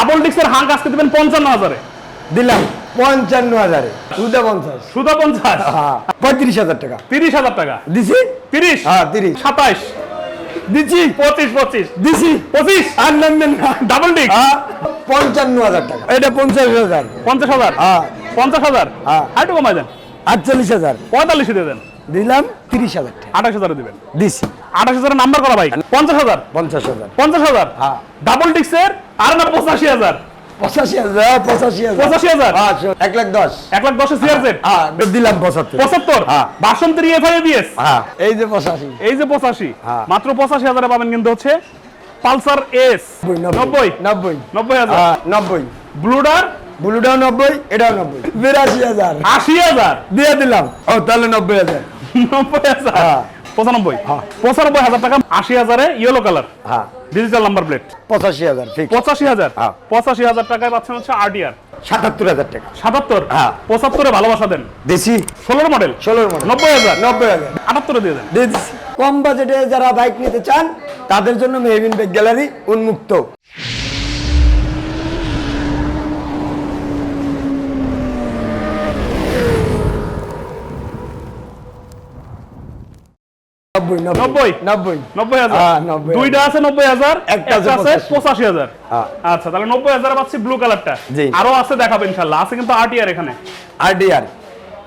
Double ডিক্সের hunk আজকে দিবেন পঞ্চান্ন হাজারে। দিলাম পঞ্চান্ন হাজারে। সুদা পঞ্চাশ। সুদা পঞ্চাশ। হ্যাঁ পঁয়ত্রিশ হাজার টাকা। তিরিশ হাজার টাকা। দিছি? তিরিশ? হ্যাঁ তিরিশ। সাতাইশ। দিছি? পঁচিশ পঁচিশ। দিছি? পঁচিশ? আর নেন ডাবল ডিক্স হ্যাঁ পঞ্চান্ন হাজার টাকা। এটা পঞ্চাশ হাজার। পঞ্চাশ হাজার? হ্যাঁ। পঞ্চাশ হাজার? হ্যাঁ। আর একটু কমাই দেন। আটচল্লিশ হাজার। পঁয়তাল্লিশে দিয়ে দেন। দিলাম তিরিশ হাজার টাকা। আঠাশ হাজারে দিবেন। দিছি। আঠাশ হাজারের নাম্বার করা ভাই। পঞ্চাশ হাজার। পঞ্চাশ হাজার। পঞ্চাশ হাজার। হ্যাঁ। ডাবল ডিক্সের আর না পঁচাশি হাজার। পঁচাশি হাজার পঁচাশি হাজার। পঁচাশি হাজার। হ্যাঁ এক লাখ দশ। এক লাখ সিআরজেড হ্যাঁ দিলাম পঁচাত্তর। পঁচাত্তর। হ্যাঁ। বাসন্তী হ্যাঁ। এই যে পঁচাশি। এই যে পঁচাশি। হ্যাঁ। মাত্র পঁচাশি হাজারে পাবেন কিন্তু হচ্ছে পালসার এস নব্বই নব্বই। নব্বই। হাজার। হ্যাঁ নব্বই। ব্লুডার? ব্লুটাও নব্বই এটাও নব্বই। বিরাশি হাজার। আশি হাজার। দিয়ে দিলাম। ও তাহলে নব্বই হাজার। নব্বই হাজার। হ্যাঁ। পঁচানব্বই। হ্যাঁ। পঁচানব্বই হাজার টাকা আশি হাজারে ইয়েলো কালার হ্যাঁ। ডিজিটাল নাম্বার প্লেট পঁচাশি হাজার ঠিক পঁচাশি হাজার। হ্যাঁ। পঁচাশি হাজার টাকায় পাচ্ছেন হচ্ছে আরটিআর সাতাত্তর হাজার টাকা। সাতাত্তর? হ্যাঁ। পঁচাত্তরে ভালোবাসা দেন। দেশি? ষোলোর মডেল ষোলোর মডেল নব্বই হাজার? নব্বই হাজার। আটাত্তরে দিয়ে দেন। কম বাজেটে যারা বাইক নিতে চান তাদের জন্য মেহবিন বাইক গ্যালারি উন্মুক্ত। নব্বই নব্বই? নব্বই? নব্বই। হাজার? হ্যাঁ, নব্বই দুইটা আছে নব্বই হাজার একটা একটা আছে আছে পঁচাশি। পঁচাশি হাজার। হ্যাঁ। আচ্ছা তাহলে নব্বই হাজার পাচ্ছি ব্লু কালারটা আরও আছে দেখাবো ইনশাল্লাহ। আছে কিন্তু আরটিআর এখানে। আরডিআর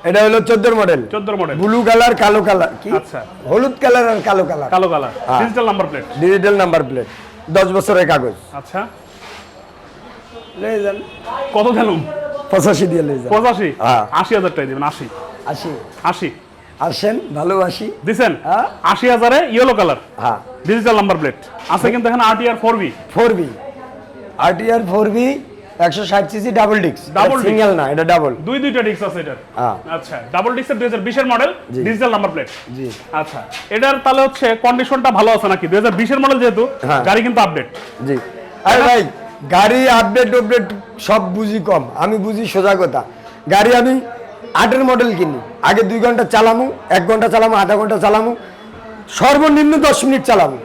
এটা হলো চোদ্দোর মডেল চোদ্দোর মডেল ব্লু কালার কালো কালার কি? আচ্ছা। হলুদ কালার আর কালো কালার কালো কালার হ্যাঁ। Digital number plate digital number plate দশ বছরের কাগজ। আচ্ছা। লয়ে কত দিলাম? পঁচাশি দিয়ে পঁচাশি? হ্যাঁ। আশি হাজার টাকা দিবেন আশি। আসি আশি। আসেন ভালোবাসি দিছেন? হ্যাঁ। আশি হাজারে ইয়েলো কালার হ্যাঁ। ডিজিটাল নাম্বার প্লেট আছে কিন্তু এখানে RTR four B four B RTR four B একশো ষাট সিসি ডাবল ডিক্স Double disc। সিঙ্গেল না এটা ডাবল দুই দুইটা ডিস্ক আছে এটার। হ্যাঁ। আচ্ছা ডাবল ডিস্কের দুই হাজার বিশের মডেল ডিজিটাল নাম্বার প্লেট জি। আচ্ছা এটার তাহলে হচ্ছে কন্ডিশনটা ভালো আছে নাকি? দুই হাজার বিশের মডেল যেহেতু হ্যাঁ। গাড়ি কিন্তু আপডেট জি। আরে ভাই গাড়ি আপডেট আপডেট সব বুঝি কম। আমি বুঝি সোজা কথা। গাড়ি আমি আটের মডেল কিনি। আগে দুই ঘণ্টা চালামু এক ঘণ্টা চালামু আধা ঘণ্টা চালামু সর্বনিম্ন দশ মিনিট চালামু।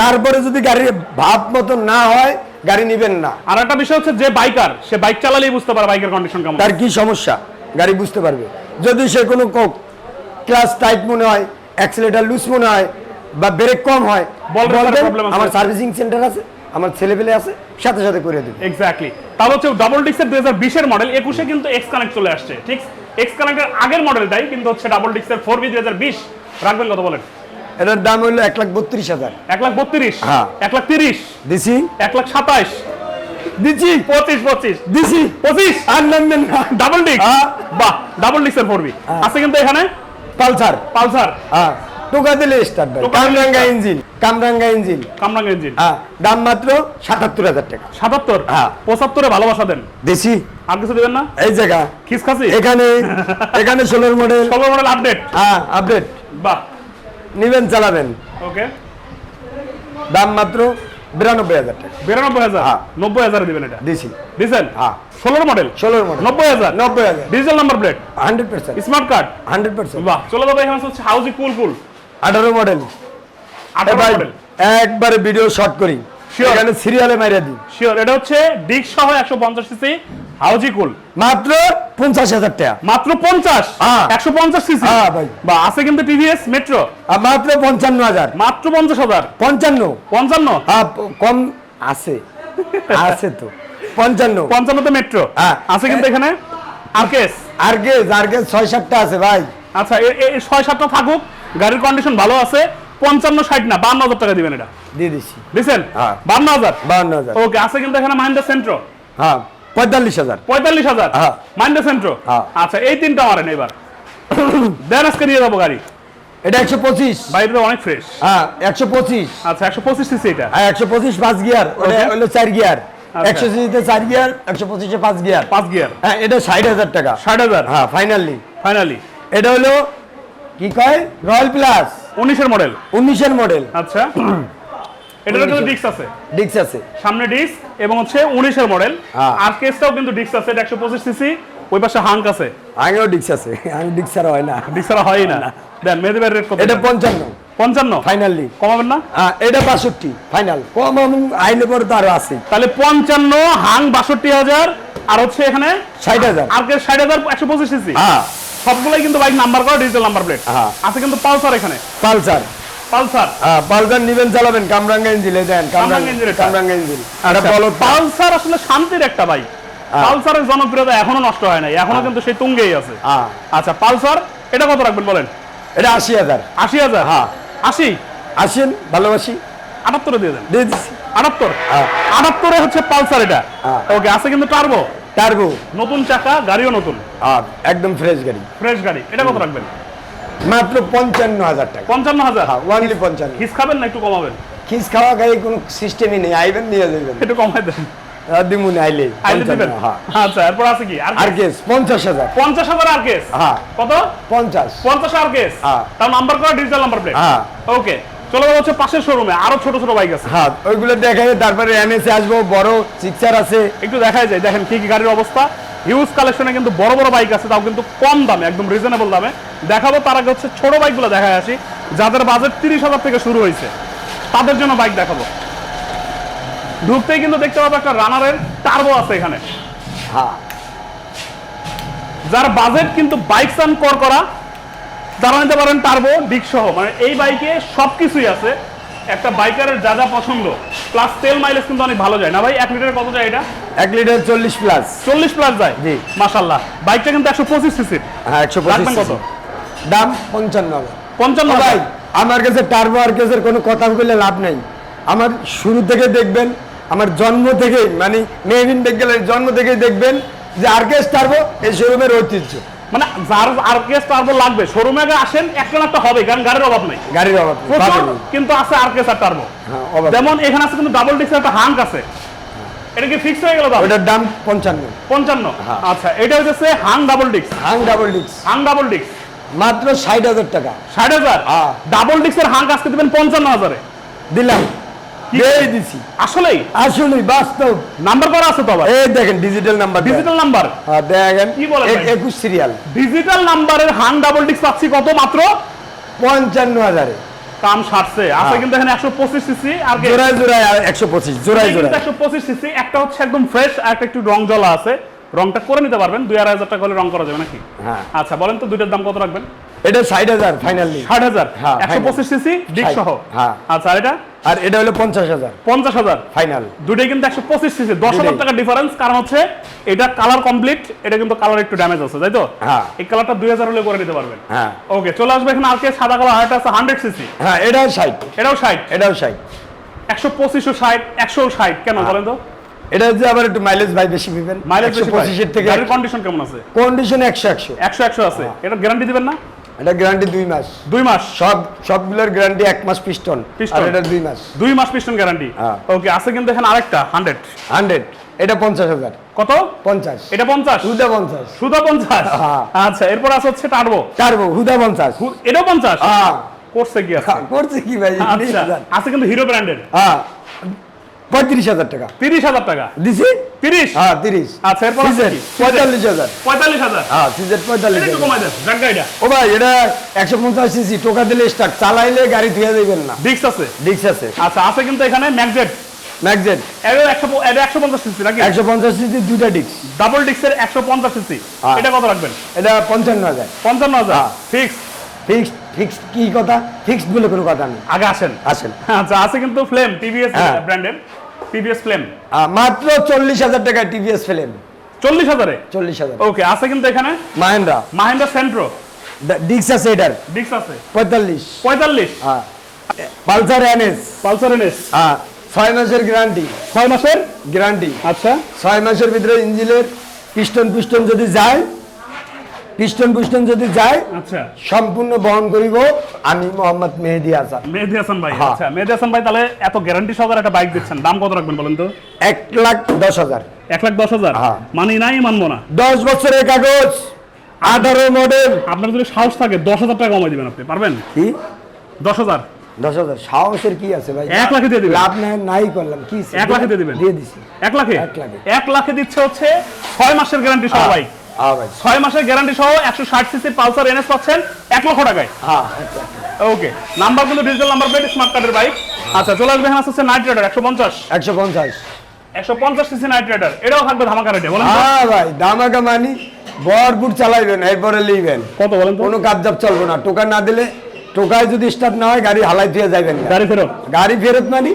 তারপরে যদি গাড়ির ভাব মতো না হয় গাড়ি নিবেন না। আর একটা বিষয় হচ্ছে যে বাইকার সে বাইক চালালেই বুঝতে পারে বাইকের কন্ডিশন কেমন। তার কি সমস্যা? গাড়ি বুঝতে পারবে। যদি সে কোনো ক্লাস টাইট মনে হয় অ্যাক্সিলেটার লুজ মনে হয় বা ব্রেক কম হয় আছে। আমার সার্ভিসিং সেন্টার আছে আমার ছেলে পেলে আছে সাথে সাথে করে দেবে। এক্স্যাক্টলি তাহলে হচ্ছে ডাবল ডিক্সের দুই হাজার বিশের মডেল একুশে কিন্তু এক্স কানেক্ট চলে আসছে ঠিক? এক্স কানেক্টের আগের মডেলটাই কিন্তু হচ্ছে ডাবল ডিক্সের ফোর বি দুই হাজার বিশ। রাখবেন কত বলেন? এটার দাম হলো এক লাখ বত্রিশ হাজার। এক লাখ বত্রিশ। হ্যাঁ। এক লাখ তিরিশ। দিছি। এক লাখ সাতাইশ। দিছি। পঁচিশ পঁচিশ। দিছি। পঁচিশ। আর নামবেন না ডাবল ডিক্স হ্যাঁ। বাহ ডাবল ডিক্সের ফোর বি। আছে কিন্তু এখানে? পালসার। পালসার। হ্যাঁ। টোকা দিলে স্টার্ট ভাই। কামরাঙ্গা ইঞ্জিন কামরাঙ্গা ইঞ্জিন। কামরাঙ্গা ইঞ্জিন। হ্যাঁ দাম মাত্র সাতাত্তর হাজার টাকা। সাতাত্তর? হ্যাঁ। পঁচাত্তরে ভালোবাসা দেন। দেশি। আর কিছু দেবেন না? এই জায়গা। খিসখাসি এখানে এখানে ষোলোর মডেল ষোলো মডেল আপডেট হ্যাঁ আপডেট বাহ। নিবেন চালাবেন। ওকে। দাম মাত্র বিরানব্বই হাজার টাকা। বিরানব্বই হাজার? হ্যাঁ। নব্বই হাজার দিবেন এটা? দিছি দিছেন? হ্যাঁ। ষোলোর মডেল ষোলোর মডেল নব্বই হাজার? নব্বই হাজার। Digital number plate hundred percent smart card hundred percent বাহ। চলে যাবে এখানে হচ্ছে হাউজি কুল কুল আঠারো মডেল একবারে ভিডিও শর্ট করি। এখানে সিরিয়ালে মাইরা দিই। শিওর এটা হচ্ছে ডিক সহ একশো পঞ্চাশ সিসি হাউজি কুল। মাত্র পঞ্চাশ হাজার টাকা। মাত্র পঞ্চাশ? হ্যাঁ। একশো পঞ্চাশ সিসি হ্যাঁ, ভাই। বা আছে কিন্তু টিভিএস মেট্রো আর মাত্র পঞ্চান্ন হাজার। মাত্র পঞ্চাশ হাজার? পঞ্চান্ন। পঞ্চান্ন? হ্যাঁ, কম আছে। আছে তো। পঞ্চান্ন। পঞ্চান্নতে মেট্রো হ্যাঁ। আছে কিন্তু এখানে? আরকেস আর্গেজ আর্গেজ ছয় সাতটা আছে ভাই। আচ্ছা ছয় সাতটা থাকুক। গাড়ির কন্ডিশন ভালো আছে পঞ্চান্ন ষাট না বান্ন হাজার টাকা দিবেন এটা। দিয়ে দিচ্ছি। দিচ্ছেন হ্যাঁ। বান্ন হাজার? বাউন্ন হাজার। ওকে আছে কিন্তু এখানে মাইন্ডা সেন্ট্রো হ্যাঁ পঁয়তাল্লিশ হাজার। পঁয়তাল্লিশ হাজার? হ্যাঁ। মাইন্ডা সেন্ট্রো হ্যাঁ। আচ্ছা এই তিনটা মারেন এবার। দেন আজকে নিয়ে যাব গাড়ি। এটা একশো পঁচিশ। বাইরে অনেক ফ্রেশ হ্যাঁ একশো পঁচিশ। আচ্ছা একশো পঁচিশ সিসি এটা। হ্যাঁ একশো পঁচিশ পাঁচ গিয়ার। ওটা হলো চার গিয়ার। আচ্ছা। একশো সিসিতে চার গিয়ার একশো পঁচিশে পাঁচ গিয়ার। পাঁচ গিয়ার। হ্যাঁ এটা ষাট হাজার টাকা। ষাট হাজার? হ্যাঁ ফাইনালি ফাইনালি এটা হলো কি কয়? রয়্যাল প্লাস উনিশের মডেল উনিশের মডেল আচ্ছা। এটার কিন্তু ডিস্ক আছে। ডিক্স আছে। সামনে ডিস্ক এবং হচ্ছে উনিশের মডেল হ্যাঁ। আর কেসটাও কিন্তু ডিস্ক আছে এটা একশো পঁচিশ সিসি ওই পাশে হাঙ্ক আছে। আগেও ডিক্স আছে। আমি ডিক্স ছাড়া হয় না। ডিস্ক ছাড়া হয়ই না। দেন মেহেদি ভাইয়ের রেট কত? এটা পঞ্চান্ন। পঞ্চান্ন? ফাইনালি কমাবেন না? এটা বাষট্টি। ফাইনাল কম আমি আইলে পরে তো আরও আছে। তাহলে পঞ্চান্ন হাং বাষট্টি হাজার আর হচ্ছে এখানে ষাট হাজার। আর ষাট হাজার একশো পঁচিশ সিসি হ্যাঁ। সবগুলোই কিন্তু বাইক নাম্বার করা ডিজিটাল নাম্বার প্লেট। আছে কিন্তু পালসার এখানে। পালসার? পালসার। হ্যাঁ পালসার নিবেন চালাবেন কামরাঙ্গা ইঞ্জিলে দেন কামরাঙ্গা কামরাঙ্গা আচ্ছা, বলো পালসার আসলে শান্তির একটা বাইক। পালসারের জনপ্রিয়তা এখনও নষ্ট হয় নাই। এখনও কিন্তু সেই তুঙ্গেই আছে। আচ্ছা পালসার এটা কত রাখবেন বলেন? এটা আশি হাজার। আশি হাজার? হ্যাঁ। আশি? আসেন ভালোবাসি। আটাত্তরে দিয়ে দেন। দিয়ে দিচ্ছি আটাত্তর? হ্যাঁ। আটাত্তরে হচ্ছে পালসার এটা। ওকে আছে কিন্তু টার্বো। টার্বো নতুন চাকা গাড়িও নতুন? আর একদম ফ্রেশ গাড়ি। ফ্রেশ গাড়ি। এটা কত রাখবেন? মাত্র পঞ্চান্ন হাজার টাকা। পঞ্চান্ন হাজার হ্যাঁ ওয়ানলি পঞ্চান্ন। হিস খাবেন না একটু কমাবেন? খিস খাওয়া গাড়ি কোনো সিস্টেমই নেই আইবেন নিয়ে যাবেন একটু কমাই দেন। দিমুন আইলে। আইলে দিবেন? হ্যাঁ। আচ্ছা এরপর আছে কি? আর আর কেস পঞ্চাশ হাজার। পঞ্চাশ হাজার আর কেস হ্যাঁ। কত? পঞ্চাশ। পঞ্চাশ আর কেস হ্যাঁ। তার নাম্বার করা ডিজিটাল নাম্বার প্লেট হ্যাঁ। ওকে চলে যাব হচ্ছে পাশের শোরুমে আরও ছোট ছোট বাইক আছে। হ্যাঁ ওইগুলো দেখাই তারপরে এনএসে আসব বড় সিক্সার আছে। একটু দেখাই যায় দেখেন কি কি গাড়ির অবস্থা। হিউজ কালেকশনে কিন্তু বড় বড় বাইক আছে তাও কিন্তু কম দামে একদম রিজনেবল দামে। দেখাবো তার আগে হচ্ছে ছোট বাইকগুলো দেখায় আসি যাদের বাজেট তিরিশ হাজার থেকে শুরু হয়েছে তাদের জন্য বাইক দেখাবো। ঢুকতেই কিন্তু দেখতে পাবো একটা রানারের টার্বো আছে এখানে। হ্যাঁ। যার বাজেট কিন্তু বাইক সান কর করা তারা নিতে পারেন টার্বো ডিক সহ। মানে এই বাইকে সবকিছুই আছে। একটা বাইকারের যা যা পছন্দ। প্লাস তেল মাইলেজ কিন্তু অনেক ভালো যায়। না ভাই এক লিটারে কত যায় এটা? এক লিটার চল্লিশ প্লাস চল্লিশ প্লাস যায়? জি। মাসাল্লাহ বাইকটা কিন্তু একশো পঁচিশ সিসির হ্যাঁ একশো রাখবেন কত? দাম পঞ্চান্ন পঞ্চান্ন ভাই ভাই আমার কাছে টার্বো আর কেসের কোনো কথা বললে লাভ নাই। আমার শুরু থেকে দেখবেন আমার জন্ম থেকেই মানে মেহবিন বেগেলের জন্ম থেকেই দেখবেন যে আরকেস টার্বো এই শোরুমের ঐতিহ্য। মানে যার আর কেস টার্বো লাগবে শোরুমে আসেন একটা একটা হবে কারণ গাড়ির অভাব নাই। গাড়ির অভাব প্রচুর কিন্তু আছে আর কেস আর টার্বো হ্যাঁ, অভাব যেমন এখানে আছে কিন্তু ডাবল ডিক্সের একটা হাঙ্ক আছে। এটা কি ফিক্স হয়ে গেল দাম ওটার দাম পঞ্চান্ন। পঞ্চান্ন? হ্যাঁ। আচ্ছা এটা হচ্ছে হাং ডাবল ডিক্স হাং ডাবল ডিক্স হাং ডাবল ডিক্স মাত্র ষাট হাজার টাকা। ষাট হাজার? হ্যাঁ। ডাবল ডিক্সের হাঙ্ক আজকে দিবেন পঞ্চান্ন হাজারে। দিলাম। দিয়ে দিছি। আসলেই? আসলে বাস্তব। নাম্বার করা আছে তো আবার? এই দেখেন ডিজিটাল নাম্বার ডিজিটাল নাম্বার হ্যাঁ দেখেন কি বলেন এক- ভাই? একুশ সিরিয়াল ডিজিটাল নাম্বারের হাং ডাবল পাচ্ছি কত মাত্র? কাম সারছে। আছে হ্যাঁ। কিন্তু এখানে একশো পঁচিশ সিসি আর জোড়ায় জোড়ায় একশো পঁচিশ জোড়ায় জোড়ায়। একশো পঁচিশ সিসি একটা হচ্ছে একদম ফ্রেশ আর একটা একটু রং জ্বলা আছে। রংটা করে নিতে পারবেন। দুই আড়াই হাজার টাকা হলে রং করা যাবে নাকি? হ্যাঁ। আচ্ছা বলেন তো দুইটার দাম কত রাখবেন? এটা ষাট হাজার ফাইনালি ষাট হাজার। হ্যাঁ, একশো পঁচিশ সিসি ডিক সহ। হ্যাঁ। আচ্ছা এটা? আর এটা হলো পঞ্চাশ হাজার। পঞ্চাশ হাজার। ফাইনাল দুটোই কিন্তু একশো পঁচিশ সিসি দশ হাজার। টাকা ডিফারেন্স কারণ হচ্ছে এটা কালার কমপ্লিট এটা কিন্তু কালার একটু ড্যামেজ আছে তাই তো? হ্যাঁ। এই কালারটা দুই হাজার হলে করে নিতে পারবেন। হ্যাঁ। ওকে চলে আসবে এখানে আর কে সাদা কালার আরেকটা আছে হান্ড্রেড সিসি হ্যাঁ এটাও ষাট। এটাও ষাট? এটাও ষাট। একশো পঁচিশও ষাট একশো ষাট কেন। বলেন তো? এটা হচ্ছে আবার একটু মাইলেজ ভাই বেশি পাবেন মাইলেজ একশো পঁচিশের থেকে গাড়ির কন্ডিশন কেমন আছে? কন্ডিশন একশো একশো। একশো একশো আছে। এটা গ্যারান্টি দিবেন না? এটা গ্যারান্টি দুই মাস। দুই মাস? সব সবগুলোর গ্যারান্টি এক মাস পিস্টন। আর এটা দুই মাস। দুই মাস পিস্টন গ্যারান্টি হ্যাঁ। ওকে আছে কিন্তু এখানে আরেকটা হান্ড্রেড হান্ড্রেড এটা পঞ্চাশ হাজার। কত? পঞ্চাশ। এটা পঞ্চাশ? হুদা পঞ্চাশ। সুদা পঞ্চাশ? হ্যাঁ। আচ্ছা এরপর আছে হচ্ছে টার্বো টার্বো হুদা পঞ্চাশ। এটাও পঞ্চাশ? হ্যাঁ। করছে কি আছে করছে কি ভাই? আচ্ছা আছে কিন্তু হিরো ব্র্যান্ডের হ্যাঁ। পঁয়ত্রিশ হাজার টাকা। তিরিশ হাজার টাকা। দিছি? তিরিশ? হ্যাঁ তিরিশ। আচ্ছা এরপর আছে সিজেট কি? পঁয়তাল্লিশ হাজার। পঁয়তাল্লিশ হাজার। হ্যাঁ সিজেট পঁয়তাল্লিশ একটু হাজার। কমাই দেন যাক গাড়িটা। ও ভাই এটা একশো পঞ্চাশ সিসি টোকা দিলে স্টার্ট চালাইলে গাড়ি ধুয়ে দেবেন না। ডিক্স আছে? ডিক্স আছে। আচ্ছা আছে কিন্তু এখানে ম্যাকজেট ম্যাকজেট এটা একশো এটা একশো পঞ্চাশ সিসি নাকি? একশো পঞ্চাশ সিসি দুইটা ডিক্স ডাবল ডিক্সের একশো পঞ্চাশ সিসি। হ্যাঁ। এটা কত রাখবেন? এটা পঞ্চান্ন হাজার। পঞ্চান্ন হাজার? হ্যাঁ। ফিক্স ফিক্সড ফিক্সড কি কথা? ফিক্সড বলে কোনো কথা নেই। আগে আসেন। আসেন। আচ্ছা আছে কিন্তু ফ্লেম টিভিএস। ব্র্যান্ডের টিভিএস ফ্লেম মাত্র চল্লিশ হাজার টাকায় টিভিএস ফেলেন চল্লিশ হাজারে? চল্লিশ হাজার। ওকে আছে কিন্তু এখানে? মাহেন্দ্রা। মাহিন্দ্রা সেন্ট্রো ডিক্স আছে এটার। ডিক্স আছে। পঁয়তাল্লিশ। পঁয়তাল্লিশ? হ্যাঁ পালসার এনএস। Pulsar NS. হ্যাঁ ছয় মাসের গ্যারান্টি। ছয় মাসের? গ্যারান্টি। আচ্ছা। ছয় মাসের ভিতরে ইঞ্জিনের পিস্টন পিস্টন যদি যায় পিস্টন পিস্টন যদি যায় আচ্ছা। সম্পূর্ণ বহন করিব আমি মোহাম্মদ মেহেদি আসাদ মেহেদি হাসান ভাই হ্যাঁ। আচ্ছা মেহেদি হাসান ভাই তাহলে এত গ্যারান্টি সহকারে একটা বাইক দিচ্ছেন দাম কত রাখবেন বলেন তো? এক লাখ দশ হাজার। এক লাখ দশ হাজার? হ্যাঁ। মানি নাই মানবো না। দশ বছরের কাগজ আঠারো মডেল আপনার যদি সাহস থাকে দশ হাজার টাকা কমাই দিবেন আপনি পারবেন? কি? দশ হাজার? দশ হাজার। সাহসের কি আছে ভাই? এক লাখে দিয়ে দিবেন। লাভ নাই করলাম। কি এক লাখে দিয়ে দিবেন। দিয়ে দিছি। এক লাখে? এক লাখে। এক লাখে দিচ্ছে হচ্ছে ছয় মাসের গ্যারান্টি সহ বাইক ভাই ছয় মাসের গ্যারান্টি সহ একশো ষাট সিসি পালসার এনএস পাচ্ছেন এক লক্ষ টাকায়। হ্যাঁ। ওকে নাম্বার কিন্তু ডিজিটাল নাম্বার প্লেট স্মার্ট কার্ডের বাইক আচ্ছা চলে আসবে এখানে আছে নাইট রাইডার একশো পঞ্চাশ। একশো পঞ্চাশ। একশো পঞ্চাশ সিসি নাইট রাইডার এটাও থাকবে ধামাকা রেটে বলেন? হ্যাঁ ভাই দামাকা মানি। ভরপুর চালাইবেন এরপরে লিবেন। কত বলেন কোনো কাজ জাপ চলবে না। টোকা না দিলে টোকায় যদি স্টার্ট না হয় গাড়ি হালাই দিয়ে যাবেন গাড়ি ফেরত? গাড়ি ফেরত মানি।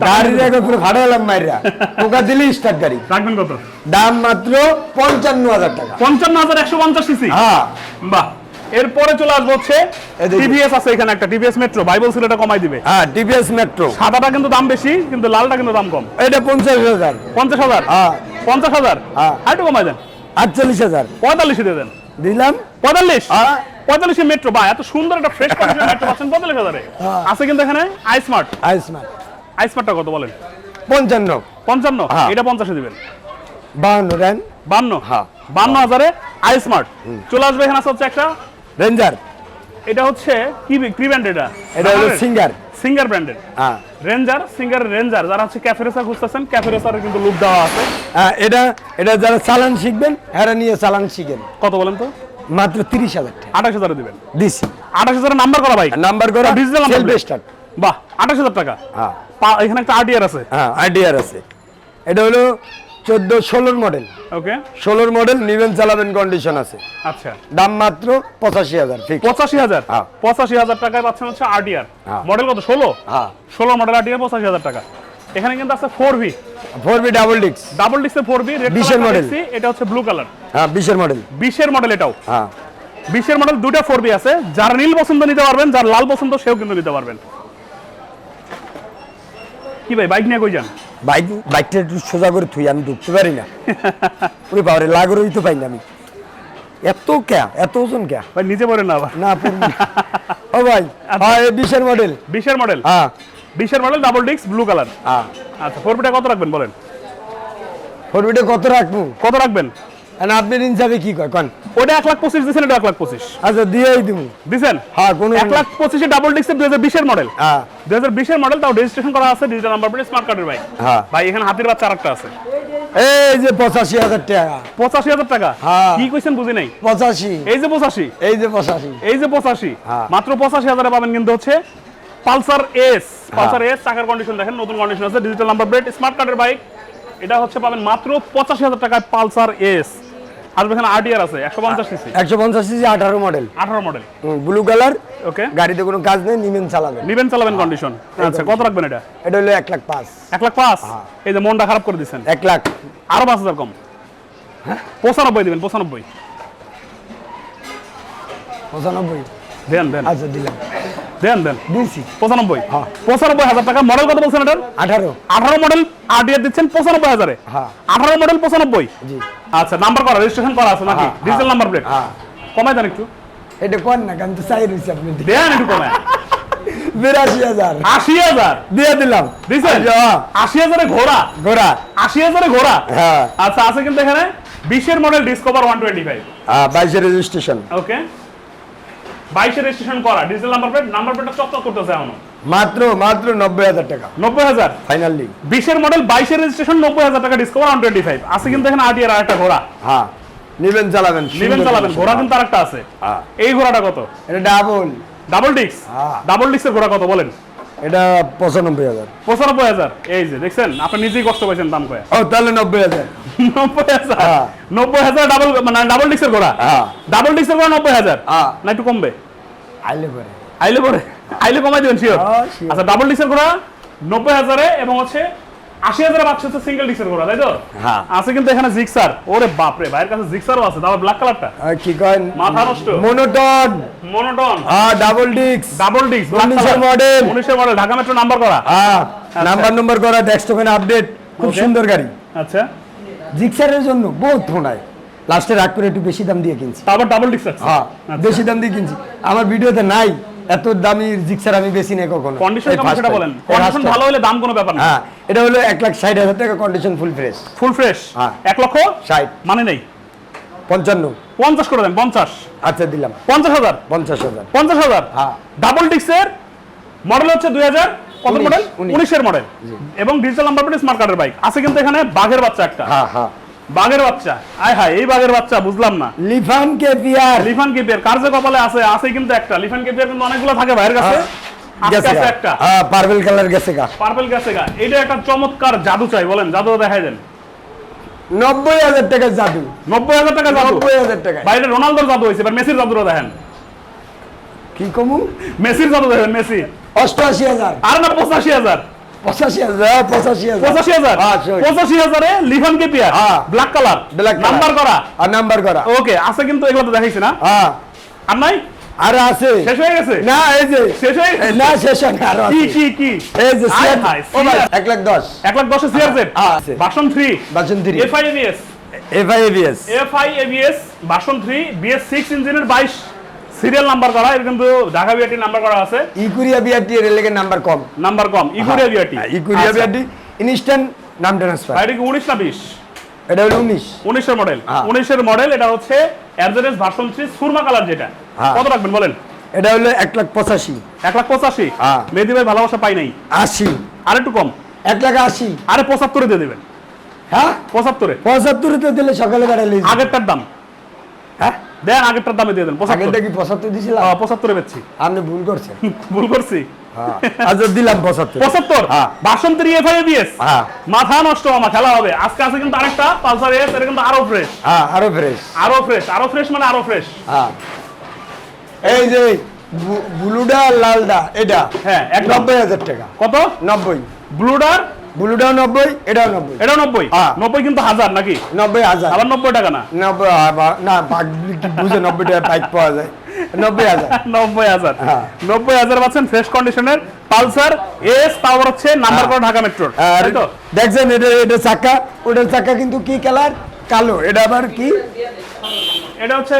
গাড়ির আগে পুরো ফাটাইলাম মাইরা। টোকা দিলে স্টার্ট গাড়ি। রাখবেন কত? দাম মাত্র পঞ্চান্ন হাজার টাকা। পঞ্চান্ন হাজার একশো পঞ্চাশ সিসি? হ্যাঁ। বাহ। এরপরে চলে আসব হচ্ছে টিভিএস আছে এখানে একটা টিভিএস মেট্রো বাইবল ছিল এটা কমাই দিবে। হ্যাঁ টিভিএস মেট্রো সাদাটা কিন্তু দাম বেশি কিন্তু লালটা কিন্তু দাম কম। এটা পঞ্চাশ হাজার। পঞ্চাশ হাজার? হ্যাঁ। পঞ্চাশ হাজার? হ্যাঁ। কমাই দেন। আটচল্লিশ হাজার। পঁয়তাল্লিশে দিয়ে দেন। দিলাম। পঁয়তাল্লিশ? হ্যাঁ। পঁয়তাল্লিশে মেট্রো বা এত সুন্দর একটা ফ্রেশ কন্ডিশন মেট্রো পাচ্ছেন পঁয়তাল্লিশ হাজারে। আছে কিন্তু এখানে আইসমার্ট আয়ুষ্মান আইসমার্টটা কত বলেন? পঞ্চান্ন। পঞ্চান্ন? হ্যাঁ। এটা পঞ্চাশে দিবেন। বাহান্ন রেন। বান্ন হ্যাঁ। বান্ন হাজারে আইসমার্ট। চলে আসবে এখানে হচ্ছে একটা রেঞ্জার। এটা হচ্ছে কি কি ব্র্যান্ড এটা? এটা হলো সিঙ্গার সিঙ্গার ব্র্যান্ডের হ্যাঁ। রেঞ্জার সিঙ্গার রেঞ্জার যারা হচ্ছে ক্যাফে রেসার খুঁজতেছেন ক্যাফে রেসারের কিন্তু লুক দেওয়া আছে। হ্যাঁ, এটা এটা যারা চালান শিখবেন হ্যাঁ নিয়ে চালান শিখেন। কত বলেন তো? মাত্র তিরিশ হাজার টাকা। আঠাশ হাজারে দিবেন। দিছি। আঠাশ হাজারের নাম্বার করা বাইক নাম্বার করা ডিজিটাল সেলফ বাহ আঠাশ হাজার টাকা। হ্যাঁ। এখানে একটা আরটিআর আছে। হ্যাঁ আইডিয়ার আছে। এটা হলো চোদ্দ ষোলোর মডেল ওকে ষোলোর মডেল নিবেন চালাবেন কন্ডিশন আছে। আচ্ছা। দাম মাত্র পঁচাশি হাজার পঁচাশি হাজার? হ্যাঁ। পঁচাশি হাজার টাকায় পাচ্ছেন হচ্ছে আরটিআর হ্যাঁ। মডেল কত? ষোলো? হ্যাঁ। ষোলো মডেল আরটিআর পঁচাশি হাজার টাকা। এখানে কিন্তু আছে four V four B double ডিক্স ডাবল ডিস্কে ফোর ভি বিশের model। এটা হচ্ছে ব্লু কালার হ্যাঁ বিশের মডেল বিশের মডেল এটাও। হ্যাঁ। বিশের মডেল দুটা ফোর বি আছে। যার নীল পছন্দ নিতে পারবেন যার লাল পছন্দ সেও কিন্তু নিতে পারবেন। কি ভাই বাইক নিয়ে কই যান? বাইক বাইকটা একটু সোজা করে থুই আমি ঢুকতে পারি না। ওরে বাবারে লাগরই তো পাই না আমি। এত ক্যা এত ওজন ক্যা? ভাই নিচে পড়েন না আবার। না ও ভাই হ্যাঁ এই বিশের মডেল বিশের মডেল হ্যাঁ। বিশের model double disc blue colour হ্যাঁ। আচ্ছা ফোর বিটা কত রাখবেন বলেন? ফোর বিটা কত রাখব? কত রাখবেন? ইনসাফে কি কয় কন। ওটা এক লাখ পঁচিশ দিচ্ছেন এটা এক লাখ পঁচিশ। আচ্ছা দিয়েই দিব। দিছেন? হ্যাঁ কোনো এক লাখ পঁচিশে ডাবল ডিস্কের দুই হাজার বিশের মডেল হ্যাঁ। দুই হাজার বিশের মডেল তাও রেজিস্ট্রেশন করা আছে ডিজিটাল নাম্বার প্লেট স্মার্ট কার্ডের বাইক হ্যাঁ। ভাই এখানে হাতির বাচ্চা আরেকটা আছে। এই যে পঁচাশি হাজার টাকা। পঁচাশি হাজার টাকা? হ্যাঁ। কি কইছেন বুঝি নাই? পঁচাশি। এই যে পঁচাশি। এই যে পঁচাশি। এই যে পঁচাশি। হ্যাঁ। মাত্র পঁচাশি হাজারে পাবেন কিন্তু হচ্ছে পালসার এস। পালসার এস চাকার কন্ডিশন দেখেন নতুন কন্ডিশন আছে ডিজিটাল নাম্বার প্লেট স্মার্ট কার্ডের বাইক এটা হচ্ছে পাবেন মাত্র পঁচাশি হাজার টাকায় পালসার এস। আর এখানে আরটিআর আছে একশো পঞ্চাশ সিসি একশো পঞ্চাশ সিসি আঠারো মডেল আঠারো মডেল ব্লু কালার ওকে গাড়িতে কোনো কাজ নেই নিমেন চালাবেন। নিবেন চালাবেন কন্ডিশন আচ্ছা কত রাখবেন এটা? এটা হলো এক লাখ পাঁচ। এক লাখ পাঁচ? হ্যাঁ। এই যে মনটা খারাপ করে দিচ্ছেন এক লাখ। আরও পাঁচ হাজার কম। পঁচানব্বই দিবেন পঁচানব্বই। পঁচানব্বই। দেন দেন। আচ্ছা দিলাম। দেন দেন। দিয়েছি। পঁচানব্বই। হ্যাঁ। পঁচানব্বই হাজার টাকা মডেল কত বলছেন এটার আঠারো। আঠারো মডেল দিচ্ছেন পঁচানব্বই হাজারে। হ্যাঁ। আঠারো মডেল পঁচানব্বই। জি। আচ্ছা নাম্বার করা রেজিস্ট্রেশন করা আছে নাকি? হ্যাঁ, ডিজিটাল নাম্বার প্লেট হ্যাঁ। কমাই দেন একটু। এটা কোন না আমি তো চাই রয়েছি আপনি দেন একটু কমায় বিরাশি হাজার। আশি হাজার। দিয়ে দিলাম। দিছেন? আচ্ছা, আশি হাজারে ঘোড়া? ঘোড়া। আশি হাজারে ঘোড়া? হ্যাঁ। আচ্ছা আছে কিন্তু এখানে বিশের model Discover one twenty five হ্যাঁ বাইশে রেজিস্ট্রেশন ওকে বাইশে রেজিস্ট্রেশন করা ডিজিটাল নাম্বার প্লেট নাম্বার প্লেটটা চকচক করতেছে এখনও। মাত্র মাত্র নব্বই হাজার টাকা। নব্বই হাজার? ফাইনালি বিশের মডেল বাইশের রেজিস্ট্রেশন নব্বই হাজার টাকা ডিসকভার ওয়ান টোয়েন্টি ফাইভ আছে কিন্তু এখানে আটিয়ার আর একটা ঘোড়া। হ্যাঁ নিবেন চালাবেন নিবেন চালাবেন। ঘোড়া কিন্তু আরেকটা আছে। হ্যাঁ। এই ঘোড়াটা কত? এটা ডাবল ডাবল ডিস্ক। ডাবল ডিস্কের ঘোড়া কত বলেন? এটা পঁচানব্বই হাজার। পঁচানব্বই হাজার? এই যে দেখছেন? আপনি নিজেই কষ্ট পাইছেন দাম কয়ে। ও তাহলে নব্বই হাজার। নব্বই হাজার? হ্যাঁ। নব্বই হাজার ডাবল মানে ডাবল ডিস্কের ঘোড়া? হ্যাঁ। ডাবল ডিস্কের ঘোড়া নব্বই হাজার? হ্যাঁ। না একটু কমবে? আইলে পরে। আইলে পরে? আইলে কমাই দেবেন শিওর হ্যাঁ, আচ্ছা ডাবল ডিস্কের ঘোড়া নব্বই হাজারে এবং হচ্ছে আশি হাজারে পাচ্ছে হচ্ছে সিঙ্গেল ঘোড়া তাই তো? হ্যাঁ। আছে কিন্তু এখানে জিক্সার ওরে বাপরে ভাইয়ের কাছে জিক্সারও আছে তারপর ব্ল্যাক কালারটা কি কয় মাথা নষ্ট। মনোটন মনোটন হ্যাঁ ডাবল ডিক্স ডাবল উনিশের। উনিশের মডেল ঢাকা মেট্রো নাম্বার করা। হ্যাঁ নাম্বার নম্বর করা ডেস্ক ওখানে আপডেট খুব. সুন্দর গাড়ি। আচ্ছা। জিক্সারের জন্য বহুত ফোনায় লাস্টে রাগ করে একটু বেশি দাম দিয়ে কিনছি। তারপর ডাবল ডিস্ক আছে। হ্যাঁ আচ্ছা। বেশি দাম দিয়ে কিনছি। আমার ভিডিওতে নাই। এত দামি জিক্সার আমি বেশি নেই কখনো। কন্ডিশন কেমন সেটা বলেন? কন্ডিশন ভালো হলে দাম কোনো ব্যাপার না। হ্যাঁ এটা হলো এক লাখ ষাট হাজার টাকা condition full fresh full fresh হ্যাঁ। এক লক্ষ? ষাট। মানে নেই? পঞ্চান্ন। পঞ্চাশ করে দেন পঞ্চাশ। আচ্ছা দিলাম। পঞ্চাশ হাজার? পঞ্চাশ হাজার। পঞ্চাশ হাজার? হ্যাঁ। ডাবল ডিস্কের মডেল হচ্ছে দুই হাজার কত মডেল উনিশ। উনিশের মডেল এবং ডিজিটাল নাম্বার প্লেট স্মার্ট কার্ডের বাইক আছে কিন্তু এখানে বাঘের বাচ্চা একটা। হ্যাঁ হ্যাঁ। বাঘের বাচ্চা। আয় হায় এই বাঘের বাচ্চা বুঝলাম না। লিফান কে পিয়ার লিফান কেপিয়ার কার যে কপালে আছে আছে কিন্তু একটা। লিফান কেপিয়ার কিন্তু অনেকগুলো থাকে ভাইয়ের কাছে। একটা। হ্যাঁ পার্পল কালার গেছে গা। পার্পল গেছে গা। এটা একটা চমৎকার জাদু চাই বলেন জাদু দেখাই দেন। নব্বই হাজার টাকা জাদু। নব্বই হাজার টাকা জাদু? নব্বই হাজার টাকা। বাইরে রোনালদোর জাদু হয়েছে এবার মেসির জাদুটা দেখেন। কি কমু? মেসির জাদু দেখেন মেসি। অষ্টআশি হাজার। আর না পঁচাশি হাজার। পঁচাশি হাজার পঁচাশি হাজার। পঁচাশি হাজার? হ্যাঁ, পঁচাশি হাজারে লিফান কেপিয়ার হ্যাঁ। Black colour color। নাম্বার করা। আর নাম্বার করা। ওকে আছে কিন্তু এগুলো তো দেখাইছি না। হ্যাঁ। আর নাই? আর আছে। শেষ হয়ে গেছে? না এই যে। শেষ হয়ে না শেষ হয় না, আরও কি কি কি? এই যে ও ভাই, সিয়ার। এক লাখ দশ। এক লাখ দশের সিআরজেড হ্যাঁ, আছে। Version three version three FI ABS FI ABS FI ABS version three BS six ইঞ্জিনের বাইশ। সিরিয়াল নাম্বার করা এর কিন্তু ঢাকা বিআরটি নাম্বার করা আছে। ইকুরিয়া বিআরটি এর লেগে নাম্বার কম। নাম্বার কম ইকুরিয়া বিআরটি। ইকুরিয়া বিআরটি ইনস্ট্যান্ট নাম ট্রান্সফার এটা কি উনিশ না বিশ? এটা হলো উনিশ। উনিশের মডেল হ্যাঁ। উনিশের মডেল এটা হচ্ছে অ্যাডজারেস ভার্সন থ্রি সুরমা কালার যেটা। হ্যাঁ। কত রাখবেন বলেন? এটা হলো এক লাখ পঁচাশি। এক লাখ পঁচাশি? হ্যাঁ। মেহেদি ভাই ভালোবাসা পাই নাই। আশি। আর একটু কম। এক লাখ আশি। আরে পঁচাত্তরে দিয়ে দেবেন। হ্যাঁ? পঁচাত্তরে। পঁচাত্তরে তো দিলে সকালে বেড়ালে আগেরটার দাম। হ্যাঁ? দেন আগেরটার দামে দিয়ে দেন আগেরটা কি পঁচাত্তর দিয়েছিলাম আহ, পঁচাত্তরে বেচছি। আপনি ভুল করছেন ভুল করছি? হ্যাঁ আচ্ছা দিলাম পঁচাত্তর। পঁচাত্তর? হ্যাঁ। বাসন্তী এফআই বিএস। হ্যাঁ। মাথা নষ্ট আমার খেলা হবে। আজকে আছে কিন্তু আরেকটা পালসার এস এটা কিন্তু আরও ফ্রেশ হ্যাঁ আরও ফ্রেশ আরও ফ্রেশ আরও ফ্রেশ মানে আরও ফ্রেশ হ্যাঁ। এই যে ব্লুডা লালডা এটা হ্যাঁ, একদম। নব্বই হাজার টাকা। কত? নব্বই। ব্লুডার ব্লুটাও নব্বই এটাও নব্বই। এটাও নব্বই? হ্যাঁ। নব্বই কিন্তু হাজার নাকি? নব্বই হাজার। আবার নব্বই টাকা না? নব্বই না বুঝে নব্বই টাকা বাইক পাওয়া যায়। নব্বই হাজার। নব্বই হাজার। হ্যাঁ। নব্বই হাজার পাচ্ছেন ফ্রেশ কন্ডিশনের পালসার এস পাওয়ার হচ্ছে নাম্বার হ্যাঁ। করা ঢাকা মেট্রোর আর তাই তো? দেখছেন এটা এটা চাকা ওটার চাকা কিন্তু কি কালার কালো। এটা আবার কি? এটা হচ্ছে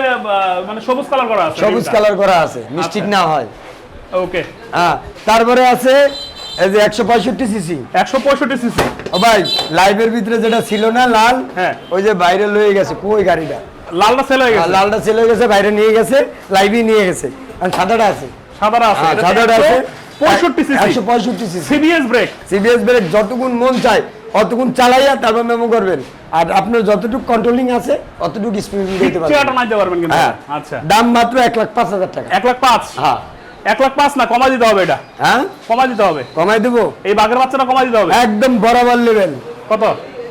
মানে সবুজ কালার করা আছে সবুজ কালার করা আছে মিস্টিক আচ্ছা। না হয়। ওকে হ্যাঁ তারপরে আছে এই যে একশো পঁয়ষট্টি সিসি একশো পঁয়ষট্টি সিসি ও ভাই লাইভের ভিতরে যেটা ছিল না লাল হ্যাঁ। ওই যে বাইরে লয়ে গেছে। কই গাড়িটা? লালটা সেল হয়ে গেছে। লালটা ছেলে গেছে বাইরে নিয়ে গেছে লাইভই নিয়ে গেছে। আর সাদাটা আছে। সাদাটা আছে। হ্যাঁ, সাদাটা আছে। পঁয়ষট্টি সিসি একশো পঁয়ষট্টি CC CBS brake CBS brake যতক্ষণ মন চায় অতক্ষণ চালাইয়া তারপর মেমো করবেন। আর আপনার যতটুকু কন্ট্রোলিং আছে অতটুকু স্পিড দিতে পারবেন। পারবেন কিন্তু। হ্যাঁ। আচ্ছা। দাম মাত্র এক লাখ পাঁচ হাজার টাকা। এক লাখ পাঁচ? হ্যাঁ। এক লাখ পাঁচ না কমাই দিতে হবে এটা। হ্যাঁ? কমাই দিতে হবে। কমাই দেবো? এই বাঘের বাচ্চাটা কমাই দিতে হবে। একদম বরাবর লেভেল কত?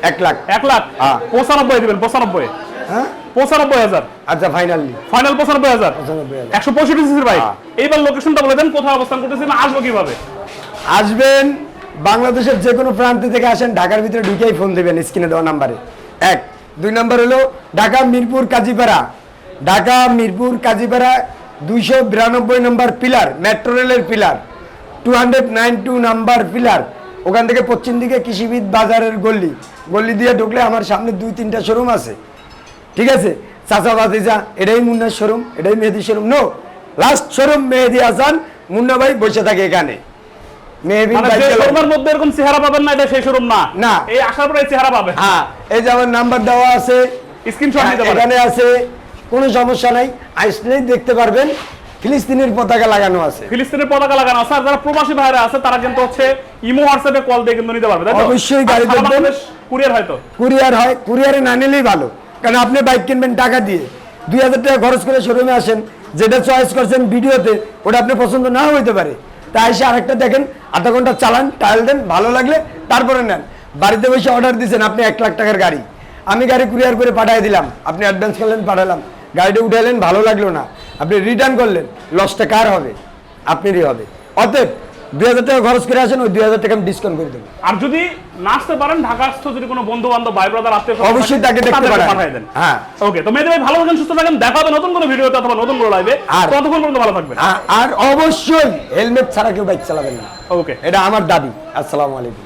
এক লাখ। এক লাখ? হ্যাঁ। পঁচানব্বই দিবেন পঁচানব্বই। হ্যাঁ? পঁচানব্বই হাজার। আচ্ছা ফাইনালি ফাইনাল পঁচানব্বই হাজার। একশো পঁয়ষট্টি সিসির বাইক হ্যাঁ। এইবার লোকেশনটা বলে দেন কোথায় অবস্থান করতেছেন আসব কীভাবে? আসবেন বাংলাদেশের যে কোনো প্রান্ত থেকে আসেন ঢাকার ভিতরে ঢুকেই ফোন দেবেন স্ক্রিনে দেওয়া নাম্বারে এক। দুই নাম্বার হলো ঢাকা মিরপুর কাজীপাড়া। ঢাকা মিরপুর কাজীপাড়া দুইশো বিরানব্বই নম্বর পিলার মেট্রো রেলের pillar two hundred nine two number pillar ওখান থেকে পশ্চিম দিকে কৃষিবিদ বাজারের গল্লি গল্লি দিয়ে ঢুকলে আমার সামনে দুই তিনটা শোরুম আছে। ঠিক আছে? চাচা বাতিজা এটাই মুন্নার শোরুম এটাই Mehedi showroom no last showroom Mehedi Hasan Munna ভাই বসে থাকে এখানে। মানে মধ্যে এরকম চেহারা পাবেন না এটা সেই শোরুম না। না। এই আসার পরে চেহারা পাবেন। হ্যাঁ এই যে আমার নাম্বার দেওয়া আছে। স্ক্রিনশট এখানে আছে। কোনো সমস্যা নাই আসলেই দেখতে পারবেন ফিলিস্তিনের পতাকা লাগানো আছে। ফিলিস্তিনের পতাকা লাগানো আছে আর যারা প্রবাসী ভাইরা আছে তারা কিন্তু হচ্ছে ইমো হোয়াটসঅ্যাপে কল দিয়ে কিন্তু নিতে পারবে অবশ্যই গাড়ি দেখবেন। কুরিয়ার হয়তো কুরিয়ার হয় কুরিয়ারে না নিলেই ভালো। কারণ আপনি বাইক কিনবেন টাকা দিয়ে। দুই হাজার টাকা খরচ করে শোরুমে আসেন যেটা চয়েস করছেন ভিডিওতে ওটা আপনি পছন্দ না হইতে পারে। তাই এসে আরেকটা দেখেন আধা ঘণ্টা চালান ট্রায়াল দেন ভালো লাগলে তারপরে নেন। বাড়িতে বসে অর্ডার দিয়েছেন আপনি এক লাখ টাকার গাড়ি। আমি গাড়ি কুরিয়ার করে পাঠিয়ে দিলাম আপনি অ্যাডভান্স করলেন পাঠালাম। গাড়িটা উঠাইলেন ভালো লাগল না। আপনি রিটার্ন করলেন লসটা কার হবে? আপনারই হবে। অতএব দুই হাজার টাকা খরচ করে আসেন ওই দুই হাজার টাকা আমি ডিসকাউন্ট করে দেবো। আর যদি না আসতে পারেন ঢাকাস্থ যদি কোনো বন্ধু বান্ধব ভাই ব্রাদার স্বজন অবশ্যই তাকে দেখতে পারেন। হ্যাঁ। ওকে তো মেয়েদের ভালো থাকেন সুস্থ থাকেন দেখা হবে নতুন কোনো ভিডিওতে অথবা নতুন কোনো লাইভে আর- ততক্ষণ পর্যন্ত ভালো থাকবেন। আর অবশ্যই হেলমেট ছাড়া কেউ বাইক চালাবেন না। ওকে এটা আমার দাবি। আসসালামু আলাইকুম।